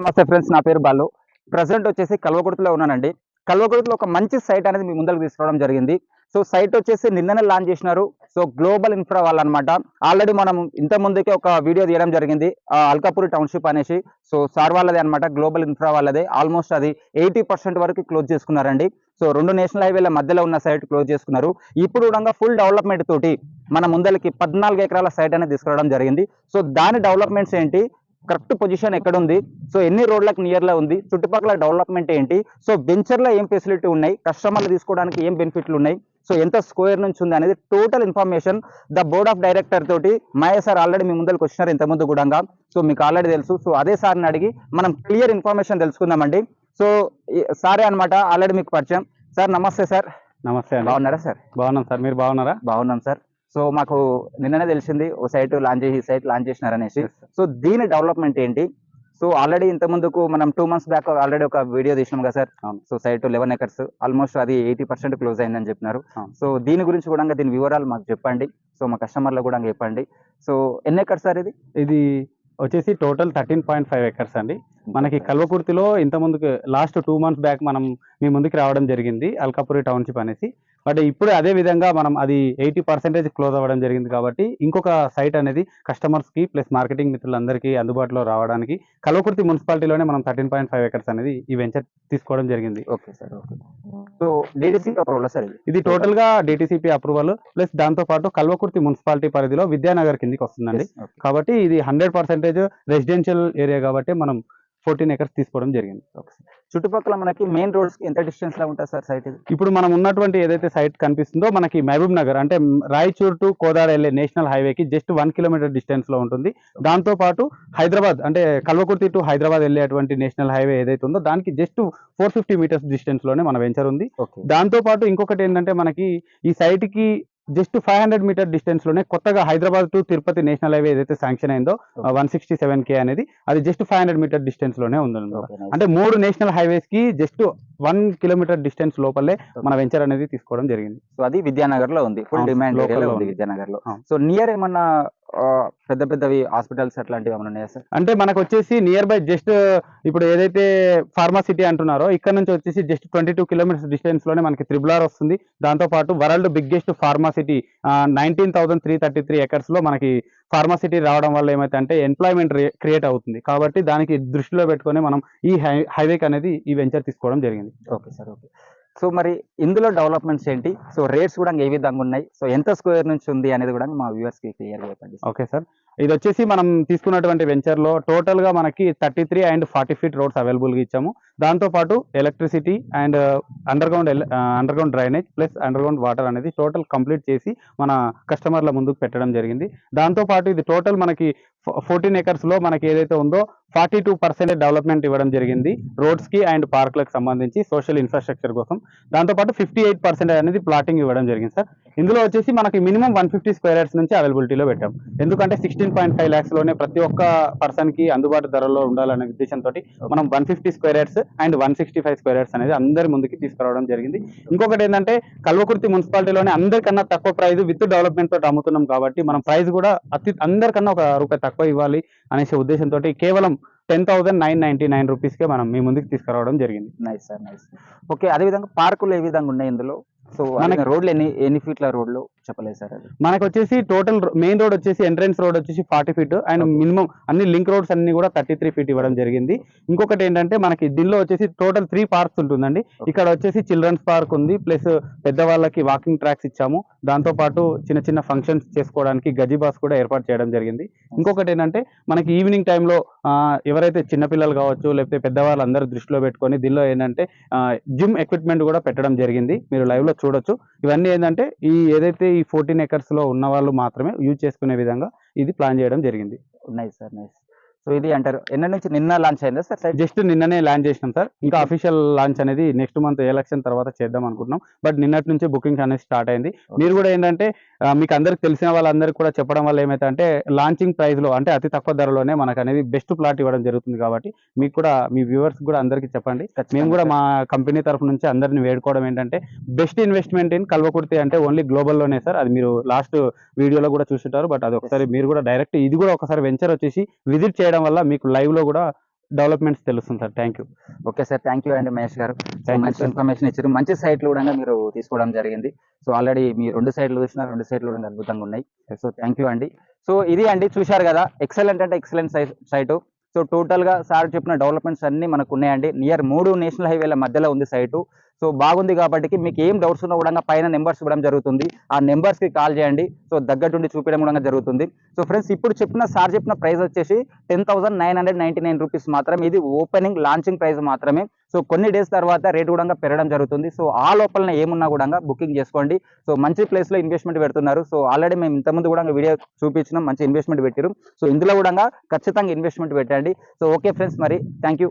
నమస్తే ఫ్రెండ్స్ నా పేరు బాలు. ప్రజెంట్ వచ్చేసి కల్వకుర్తిలో ఉన్నానండి. కల్వకుర్తిలో ఒక మంచి సైట్ అనేది మీ ముందరకు తీసుకురావడం జరిగింది. సో సైట్ వచ్చేసి నిన్ననే లాంచ్ చేసినారు. సో గ్లోబల్ ఇన్ఫ్రా వాళ్ళనమాట ఆల్రెడీ మనం ఇంత ముందుకే ఒక వీడియో తీయడం జరిగింది. ఆ, అల్కాపూరి టౌన్షిప్ అనేసి. సో సార్ వాళ్ళదే అనమాట గ్లోబల్ ఇన్ఫ్రా వాళ్ళదే. ఆల్మోస్ట్ అది ఎయిటీ పర్సెంట్ వరకు క్లోజ్ చేసుకున్నారండి. సో రెండు నేషనల్ హైవేల మధ్యలో ఉన్న సైట్ క్లోజ్ చేసుకున్నారు. ఇప్పుడు కూడా ఫుల్ డెవలప్మెంట్ తోటి మన ముందరికి పద్నాలుగు ఎకరాల సైట్ అనేది తీసుకురావడం జరిగింది. సో దాని డెవలప్మెంట్స్ ఏంటి? కరెక్ట్ పొజిషన్ ఎక్కడ ఉంది సో ఎన్ని రోడ్లకు నియర్లో ఉంది? చుట్టుపక్కల డెవలప్మెంట్ ఏంటి? సో వెంచర్లో ఏం ఫెసిలిటీ ఉన్నాయి? కస్టమర్లు తీసుకోవడానికి ఏం బెనిఫిట్లు ఉన్నాయి? సో ఎంత స్క్వేర్ నుంచి ఉంది అనేది total information the board of director తోటి మహేష్ సార్ ఆల్రెడీ మీ ముందరికి వచ్చినారు ఇంతకుముందు కూడా. సో మీకు ఆల్రెడీ తెలుసు. సో అదే సార్ని అడిగి మనం క్లియర్ ఇన్ఫర్మేషన్ తెలుసుకుందామండి. సో సారే అన్నమాట. ఆల్రెడీ మీకు పరిచయం. సార్ నమస్తే సార్. నమస్తే బాగున్నారా సార్? బాగున్నాం సార్. మీరు బాగున్నారా? బాగున్నాం సార్. సో మాకు నిన్ననే తెలిసింది ఓ సైట్ లాంచ్ చేసి ఈ సైట్ లాంచ్ చేసినారనేసి. సో దీని డెవలప్మెంట్ ఏంటి? సో ఆల్రెడీ ఇంత ముందుకు మనం టూ మంత్స్ బ్యాక్ ఆల్రెడీ ఒక వీడియో తీసినాం కదా sir. So site eleven acres almost అది ఎయిటీ పర్సెంట్ క్లోజ్ అయిందని చెప్పినారు. సో దీని గురించి కూడా దీని వివరాలు మాకు చెప్పండి. సో మా కస్టమర్లకు కూడా చెప్పండి. సో ఎన్ని ఎకర్స్ సార్ ఇది? ఇది వచ్చేసి total thirteen point five acres అండి. మనకి కల్వకుర్తిలో ఇంత ముందుకు లాస్ట్ టూ మంత్స్ బ్యాక్ మనం మీ ముందుకు రావడం జరిగింది అల్కాపురి టౌన్షిప్ అనేసి. బట్ ఇప్పుడు అదే విధంగా మనం అది ఎయిటీ పర్సెంటేజ్ క్లోజ్ అవ్వడం జరిగింది కాబట్టి ఇంకొక సైట్ అనేది కస్టమర్స్కి ప్లస్ మార్కెటింగ్ మిత్రులందరికీ అందుబాటులో రావడానికి కల్వకుర్తి మున్సిపాలిటీలోనే మనం థర్టీన్ పాయింట్ ఫైవ్ ఎకర్స్ అనేది ఈ వెంచర్ తీసుకోవడం జరిగింది. Okay sir okay. So DDC approval sir ఇది? టోటల్గా డిటిసిపి అప్రూవల్ ప్లస్ దాంతో పాటు కల్వకుర్తి మున్సిపాలిటీ పరిధిలో విద్యానగర్ కిందికి వస్తుందండి. కాబట్టి ఇది హండ్రెడ్ పర్సెంటేజ్ రెసిడెన్షియల్ ఏరియా కాబట్టి మనం ఫోర్టీన్ ఎకర్స్ తీసుకోవడం జరిగింది. చుట్టుపక్కల మనకి మెయిన్ రోడ్స్కి ఎంత డిస్టెన్స్లో ఉంటుంది సార్ సైట్ ఇప్పుడు మనం ఉన్నటువంటి ఏదైతే సైట్ కనిపిస్తుందో మనకి మహబూబ్ నగర్ అంటే రాయచూర్ టు కోదాడ వెళ్ళే నేషనల్ హైవేకి జస్ట్ వన్ కిలోమీటర్ డిస్టెన్స్లో ఉంటుంది. దాంతో పాటు హైదరాబాద్ అంటే కల్వకుర్తి టు హైదరాబాద్ వెళ్ళేటువంటి నేషనల్ హైవే ఏదైతే ఉందో దానికి జస్ట్ ఫోర్ ఫిఫ్టీ మీటర్స్ డిస్టెన్స్లోనే మన వెంచర్ ఉంది. ఓకే దాంతో పాటు ఇంకొకటి ఏంటంటే మనకి ఈ సైట్కి జస్ట్ ఫైవ్ హండ్రెడ్ మీటర్ డిస్టెన్స్లోనే కొత్తగా Hyderabad to Tirupati national highway ఏదైతే శాంక్షన్ అయిందో వన్ సిక్స్టీ సెవెన్ కే అనేది అది జస్ట్ ఫైవ్ హండ్రెడ్ మీటర్ డిస్టెన్స్లోనే ఉంది అంటే మూడు నేషనల్ హైవేస్కి జస్ట్ వన్ కిలోమీటర్ డిస్టెన్స్ లోపలే మన వెంచర్ అనేది తీసుకోవడం జరిగింది. సో అది విద్యానగర్లో ఉంది ఫుల్ డిమాండ్. విద్యానగర్లో. సో నియర్ ఏమన్నా ఆ, పెద్ద పెద్దవి హాస్పిటల్స్ అట్లాంటివి ఏమన్నా ఉన్నాయా సార్? అంటే మనకు వచ్చేసి నియర్ బై జస్ట్ ఇప్పుడు ఏదైతే ఫార్మాసిటీ అంటున్నారో ఇక్కడ నుంచి వచ్చేసి జస్ట్ ట్వంటీ టూ కిలోమీటర్స్ డిస్టెన్స్లోనే మనకి త్రిబుల్ ఆర్ వస్తుంది. దాంతో పాటు world biggest pharma city nineteen thousand three thirty three ఎకర్స్లో మనకి ఫార్మాసిటీ రావడం వల్ల ఏమైతే అంటే ఎంప్లాయ్మెంట్ క్రియేట్ అవుతుంది. కాబట్టి దానికి దృష్టిలో పెట్టుకొని మనం ఈ హైవేకి అనేది ఈ వెంచర్ తీసుకోవడం జరిగింది. Okay sir okay. సో మరి ఇందులో డెవలప్మెంట్స్ ఏంటి? సో రేట్స్ కూడా ఏ విధంగా ఉన్నాయి? సో ఎంత స్క్వేర్ నుంచి ఉంది అనేది కూడా మా వ్యూవర్స్కి క్లియర్ చెప్పండి ఓకే సార్ ఇది వచ్చేసి మనం తీసుకున్నటువంటి వెంచర్లో టోటల్గా మనకి thirty three and forty feet roads అవైలబుల్గా ఇచ్చాము. దాంతో పాటు electricity and under underground drainage plus underground water అనేది టోటల్ కంప్లీట్ చేసి మన కస్టమర్ల ముందుకు పెట్టడం జరిగింది. దాంతోపాటు ఇది టోటల్ మనకి ఫోర్టీన్ ఎకర్స్లో మనకి ఏదైతే ఉందో ఫార్టీ టూ పర్సెంటేజ్ డెవలప్మెంట్ ఇవ్వడం జరిగింది రోడ్స్కి అండ్ పార్క్లకు సంబంధించి సోషల్ ఇన్ఫ్రాస్ట్రక్చర్ కోసం. దాంతో పాటు ఫిఫ్టీ ఎయిట్ పర్సెంట్ అనేది ప్లాటింగ్ ఇవ్వడం జరిగింది సార్ ఇందులో వచ్చేసి మనకి minimum one fifty square yards నుంచి అవైలబిలిటీలో పెట్టాం. ఎందుకంటే సిక్స్టీన్ పాయింట్ ఫైవ్ ల్యాక్స్లోనే ప్రతి ఒక్క పర్సన్కి అందుబాటు ధరలో ఉండాలనే ఉద్దేశంతో మనం one fifty square yards and one sixty five square yards అనేది అందరి ముందుకి తీసుకురావడం జరిగింది. ఇంకొకటి ఏంటంటే కల్వకుర్తి మున్సిపాలిటీలోనే అందరికన్నా తక్కువ ప్రైస్ విత్ డెవలప్మెంట్ తోటి అమ్ముతున్నాం కాబట్టి మనం ప్రైస్ కూడా అతి అందరికన్నా ఒక రూపాయి తక్కువ ఇవ్వాలి అనేసి ఉద్దేశంతో కేవలం ten thousand nine ninety nine రూపీస్కే మనం మీ ముందుకు తీసుకురావడం జరిగింది. నైస్ సార్ నైస్ ఓకే అదే విధంగా పార్కులు ఏ విధంగా ఉన్నాయి ఇందులో? సో మనకి- రోడ్లు ఎన్ని ఎన్ని ఫీట్ల రోడ్లు చెప్పలేదు సార్ మనకు వచ్చేసి టోటల్ మెయిన్ రోడ్ వచ్చేసి ఎంట్రన్స్ రోడ్ వచ్చేసి ఫార్టీ ఫీట్ అండ్. మినిమం అన్ని లింక్ రోడ్స్ అన్ని కూడా థర్టీ త్రీ ఫీట్ ఇవ్వడం జరిగింది. ఇంకొకటి ఏంటంటే మనకి దీనిలో వచ్చేసి టోటల్ త్రీ పార్క్స్ ఉంటుందండి. ఇక్కడ వచ్చేసి చిల్డ్రన్స్ పార్క్ ఉంది ప్లస్ పెద్దవాళ్ళకి వాకింగ్ ట్రాక్స్ ఇచ్చాము. దాంతో పాటు చిన్న చిన్న ఫంక్షన్స్ చేసుకోవడానికి గజిబాస్ కూడా ఏర్పాటు చేయడం జరిగింది. ఇంకొకటి ఏంటంటే మనకి ఈవినింగ్ టైంలో ఎవరైతే చిన్నపిల్లలు కావచ్చు లేకపోతే పెద్దవాళ్ళు అందరూ దృష్టిలో పెట్టుకొని దీనిలో ఏంటంటే జిమ్ ఎక్విప్మెంట్ కూడా పెట్టడం జరిగింది. మీరు లైవ్లో చూడొచ్చు. ఇవన్నీ ఏంటంటే ఈ ఏదైతే ఈ ఫోర్టీన్ ఎకర్స్లో ఉన్న వాళ్ళు మాత్రమే యూజ్ చేసుకునే విధంగా ఇది ప్లాన్ చేయడం జరిగింది. నైస్ సార్ నైస్ సో ఇది అంటారు. ఎన్న నుంచి నిన్న లాంచ్ అయిందా సార్? సైట్ జస్ట్ నిన్ననే లాంచ్ చేసినాం సార్. ఇంకా అఫీషియల్ లాంచ్ అనేది నెక్స్ట్ మంత్ ఎలక్షన్ తర్వాత చేద్దాం అనుకుంటున్నాం. బట్ నిన్నటి నుంచి బుకింగ్ అనేది స్టార్ట్ అయింది. మీరు కూడా ఏంటంటే మీకు అందరికి తెలిసిన వాళ్ళందరికీ కూడా చెప్పడం వల్ల ఏమైతే అంటే లాంచింగ్ ప్రైస్లో అంటే అతి తక్కువ ధరలోనే మనకు అనేది బెస్ట్ ప్లాట్ ఇవ్వడం జరుగుతుంది కాబట్టి మీకు కూడా మీ వ్యూవర్స్ కూడా అందరికీ చెప్పండి. మేము కూడా మా కంపెనీ తరఫు నుంచి అందరిని వేడుకోవడం ఏంటంటే బెస్ట్ ఇన్వెస్ట్మెంట్ ఇన్ కల్వకుర్తి అంటే ఓన్లీ గ్లోబల్లోనే సార్. అది మీరు లాస్ట్ వీడియోలో కూడా చూసుంటారు. బట్ అది ఒకసారి మీరు కూడా డైరెక్ట్ ఇది కూడా ఒకసారి వెంచర్ వచ్చేసి విజిట్ చేయడం వల్ల మీకు లైవ్లో కూడా డెవలప్మెంట్స్ తెలుస్తుంది sir. Thank you okay sir thank you అండి మహేష్ గారు. మంచి. ఇన్ఫర్మేషన్ ఇచ్చారు. మంచి సైట్లు కూడా మీరు తీసుకోవడం జరిగింది. సో ఆల్రెడీ మీ రెండు సైట్లు చూసిన రెండు సైట్లు కూడా అద్భుతంగా ఉన్నాయి. సో థ్యాంక్ యూ అండి. సో ఇది అండి చూశారు కదా. ఎక్సలెంట్ అంటే ఎక్సలెంట్ సైట్ సో టోటల్గా సార్ చెప్పిన డెవలప్మెంట్స్ అన్నీ మనకు ఉన్నాయండి నియర్ మూడు నేషనల్ హైవేల మధ్యలో ఉంది సైటు సో బాగుంది కాబట్టి మీకు ఏం డౌట్స్ ఉన్నా కూడా పైన నెంబర్స్ ఇవ్వడం జరుగుతుంది. ఆ నెంబర్స్కి కాల్ చేయండి. సో దగ్గరుండి చూపించడం కూడా జరుగుతుంది. సో ఫ్రెండ్స్ ఇప్పుడు చెప్పిన సార్ చెప్పిన ప్రైస్ వచ్చేసి ten thousand nine hundred ninety nine rupees మాత్రమే. ఇది ఓపెనింగ్ లాంచింగ్ ప్రైస్ మాత్రమే. సో కొన్ని డేస్ తర్వాత రేట్ కూడా పెరగడం జరుగుతుంది. సో ఆ లోపలనే ఏమున్నా కూడా బుకింగ్ చేసుకోండి. సో మంచి ప్లేస్లో ఇన్వెస్ట్మెంట్ పెడుతున్నారు. సో ఆల్రెడీ మేము ఇంతకుముందు కూడా వీడియో చూపించినాం మంచి ఇన్వెస్ట్మెంట్ పెట్టారు సో ఇందులో కూడా ఖచ్చితంగా ఇన్వెస్ట్మెంట్ పెట్టండి. సో ఓకే ఫ్రెండ్స్ మరి థ్యాంక్ యూ